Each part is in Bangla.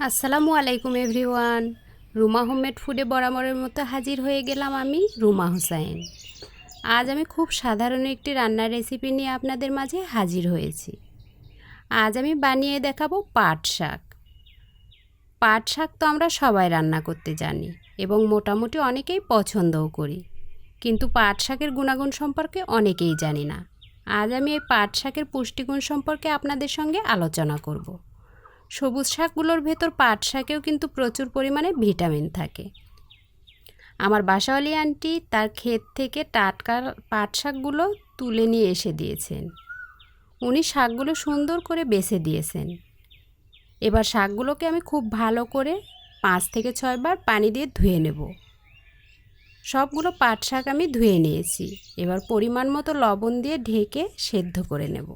আসসালামু আলাইকুম এভরিওয়ান। রুমা হোমমেড ফুডে বরাবরের মতো হাজির হয়ে গেলাম আমি, রুমা হোসাইন। আজ আমি খুব সাধারণ একটি রান্নার রেসিপি নিয়ে আপনাদের মাঝে হাজির হয়েছি। আজ আমি বানিয়ে দেখাবো পাট শাক। পাট শাক তো আমরা সবাই রান্না করতে জানি এবং মোটামুটি অনেকেই পছন্দও করি। কিন্তু পাট শাকের গুণাগুণ সম্পর্কে অনেকেই জানি না। আজ আমি এই পাট শাকের পুষ্টিগুণ সম্পর্কে আপনাদের সঙ্গে আলোচনা করব। সবুজ শাকগুলোর ভেতর পাট শাকেও কিন্তু প্রচুর পরিমাণে ভিটামিন থাকে। আমার বাসাওয়ালি আন্টি তার ক্ষেত থেকে টাটকা পাট শাকগুলো তুলে নিয়ে এসে দিয়েছেন। উনি শাকগুলো সুন্দর করে বেছে দিয়েছেন। এবার শাকগুলোকে আমি খুব ভালো করে পাঁচ থেকে ছয়বার পানি দিয়ে ধুয়ে নেব। সবগুলো পাট শাক আমি ধুয়ে নিয়েছি। এবার পরিমাণ মতো লবণ দিয়ে ঢেকে সেদ্ধ করে নেব।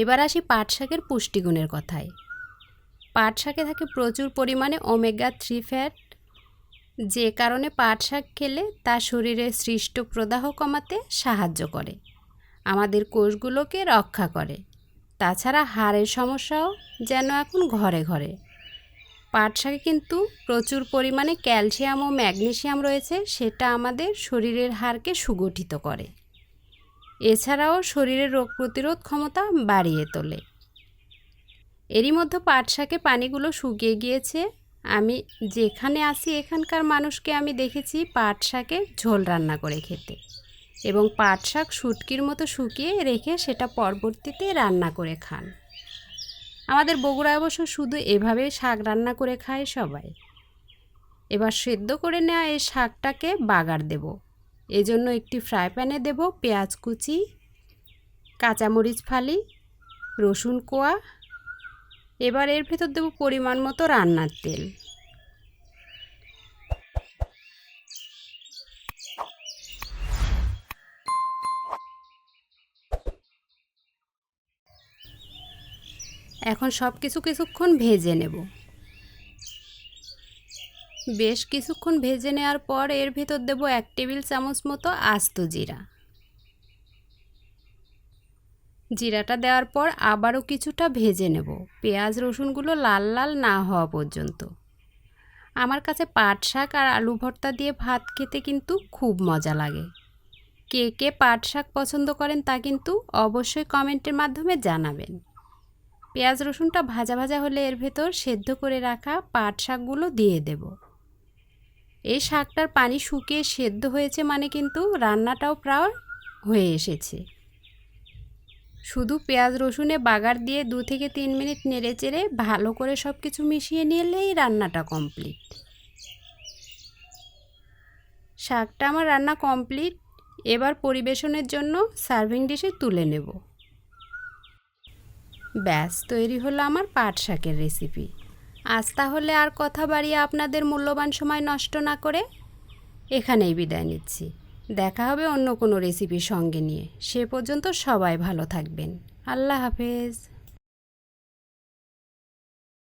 এবার আসি পাট শাকের পুষ্টিগুণের কথায়। পাট শাকে থাকে প্রচুর পরিমাণে ওমেগা থ্রি ফ্যাট। যে কারণে পাট শাক খেলে তা শরীরে সৃষ্ট প্রদাহ কমাতে সাহায্য করে। আমাদের কোষগুলোকে রক্ষা করে। তাছাড়া হাড়ের সমস্যাও যেন এখন ঘরে ঘরে। পাট শাকে কিন্তু প্রচুর পরিমাণে ক্যালসিয়াম ও ম্যাগনেসিয়াম রয়েছে, সেটা আমাদের শরীরের হাড়কে সুগঠিত করে। এছাড়াও শরীরের রোগ প্রতিরোধ ক্ষমতা বাড়িয়ে তোলে। এরই মধ্যে পাট শাকে পানিগুলো শুকিয়ে গিয়েছে। আমি যেখানে আসি এখানকার মানুষকে আমি দেখেছি পাট শাকের ঝোল রান্না করে খেতে এবং পাট শাক শুটকির মতো শুকিয়ে রেখে সেটা পরবর্তীতে রান্না করে খান। আমাদের বগুড়ায় অবশ্য শুধু এভাবে শাক রান্না করে খায় সবাই। এবার সেদ্ধ করে নেওয়া এই শাকটাকে বাগার দেবো। এজন্য একটি ফ্রাই প্যানে দেব পেঁয়াজ কুচি, কাঁচামরিচ ফালি, রসুন কোয়া। এবার এর ভেতর দেব পরিমাণ মতো রান্নার তেল। এখন সব কিছু কিছুক্ষণ ভেজে নেব। বেশ কিছুক্ষণ ভেজে নেওয়ার পর এর ভেতর দেব এক টেবিল চামচ মতো আস্ত জিরা। জিরাটা দেওয়ার পর আবারও কিছুটা ভেজে নেব। পেঁয়াজ, রসুনগুলো লাল লাল না হওয়া পর্যন্ত। আমার কাছে পাট শাক আর আলু ভর্তা দিয়ে ভাত খেতে কিন্তু খুব মজা লাগে। কে কে পাট শাক পছন্দ করেন তা কিন্তু অবশ্যই কমেন্টের মাধ্যমে জানাবেন। পেঁয়াজ, রসুনটা ভাজা ভাজা হলে এর ভেতর সেদ্ধ করে রাখা পাট শাকগুলো দিয়ে দেবো। এই শাকটার পানি শুকিয়ে সেদ্ধ হয়েছে মানে কিন্তু রান্নাটাও প্রায় হয়ে এসেছে। শুধু পেঁয়াজ, রসুনে বাগার দিয়ে দু থেকে তিন মিনিট নেড়ে চেড়ে ভালো করে সব কিছু মিশিয়ে নিলেই রান্নাটা কমপ্লিট। শাকটা আমার রান্না কমপ্লিট। এবার পরিবেশনের জন্য সার্ভিং ডিশে তুলে নেব। ব্যাস, তৈরি হলো আমার পাট শাকের রেসিপি। আজ তাহলে আর কথা বাড়িয়ে আপনাদের মূল্যবান সময় নষ্ট না করে এখানেই বিদায় নিচ্ছি। দেখা হবে অন্য কোনো রেসিপির সঙ্গে নিয়ে। সে পর্যন্ত সবাই ভালো থাকবেন। আল্লাহ হাফেজ।